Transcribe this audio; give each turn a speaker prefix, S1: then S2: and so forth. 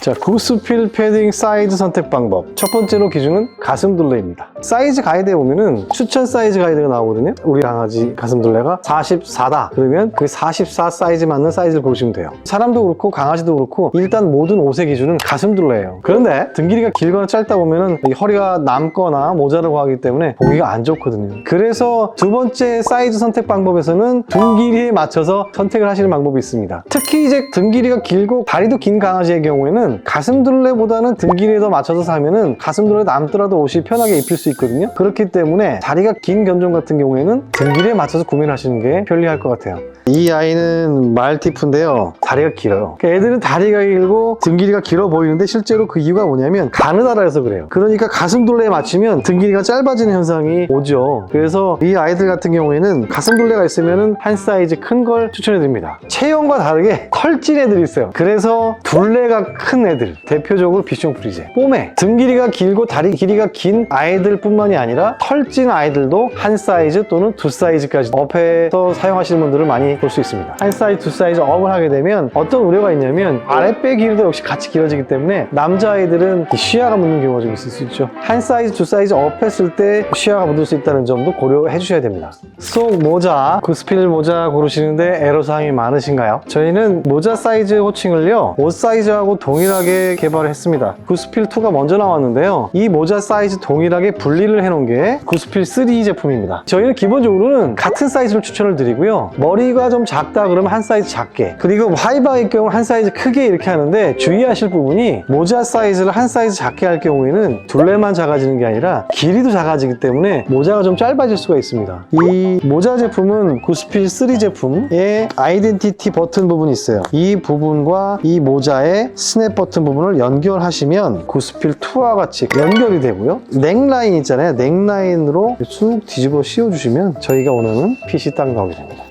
S1: 자, 구스필 패딩 사이즈 선택 방법. 첫 번째로 기준은 가슴 둘레입니다. 사이즈 가이드에 보면은 추천 사이즈 가이드가 나오거든요. 우리 강아지 가슴 둘레가 44다. 그러면 그 44 사이즈 맞는 사이즈를 고르시면 돼요. 사람도 그렇고 강아지도 그렇고 일단 모든 옷의 기준은 가슴 둘레예요. 그런데 등 길이가 길거나 짧다 보면은 이 허리가 남거나 모자라고 하기 때문에 보기가 안 좋거든요. 그래서 두 번째 사이즈 선택 방법에서는 등 길이에 맞춰서 선택을 하시는 방법이 있습니다. 특히 이제 등 길이가 길고 다리도 긴 강아지의 경우에는 가슴 둘레보다는 등 길이에 더 맞춰서 사면은 가슴 둘레 남더라도 옷이 편하게 입힐 수 있거든요. 그렇기 때문에 다리가 긴 견종 같은 경우에는 등 길이에 맞춰서 구매를 하시는 게 편리할 것 같아요. 이 아이는 말티프인데요. 다리가 길어요. 그러니까 애들은 다리가 길고 등 길이가 길어 보이는데 실제로 그 이유가 뭐냐면 가느다라서 그래요. 그러니까 가슴 둘레에 맞추면 등 길이가 짧아지는 현상이 오죠. 그래서 이 아이들 같은 경우에는 가슴 둘레가 있으면 한 사이즈 큰 걸 추천해 드립니다. 체형과 다르게 털진 애들이 있어요. 그래서 둘레가 큰 애들, 대표적으로 비숑 프리제, 뽀메, 등 길이가 길고 다리 길이가 긴 아이들 뿐만이 아니라 털진 아이들도 한 사이즈 또는 두 사이즈까지 업해서 사용하시는 분들을 많이 볼 수 있습니다. 한 사이즈, 두 사이즈 업을 하게 되면 어떤 우려가 있냐면 아랫배 길이도 역시 같이 길어지기 때문에 남자아이들은 이 시야가 묻는 경우가 좀 있을 수 있죠. 한 사이즈, 두 사이즈 업 했을 때 시야가 묻을 수 있다는 점도 고려해 주셔야 됩니다. 속 모자, 구스필 모자 고르시는데 애로사항이 많으신가요? 저희는 모자 사이즈 호칭을요, 옷 사이즈하고 동일 하게 개발을 했습니다. 구스필 2가 먼저 나왔는데요. 이 모자 사이즈 동일하게 분리를 해놓은 게 구스필 3 제품입니다. 저희는 기본적으로는 같은 사이즈를 추천을 드리고요. 머리가 좀 작다 그러면 한 사이즈 작게, 그리고 하이바의 경우 한 사이즈 크게 이렇게 하는데 주의하실 부분이 모자 사이즈를 한 사이즈 작게 할 경우에는 둘레만 작아지는 게 아니라 길이도 작아지기 때문에 모자가 좀 짧아질 수가 있습니다. 이 모자 제품은 구스필 3 제품의 아이덴티티 버튼 부분이 있어요. 이 부분과 이 모자의 스냅 버튼 부분을 연결하시면 구스필 2와 같이 연결이 되고요. 넥라인 있잖아요. 넥라인으로 쑥 뒤집어 씌워주시면 저희가 원하는 핏이 딱 나오게 됩니다.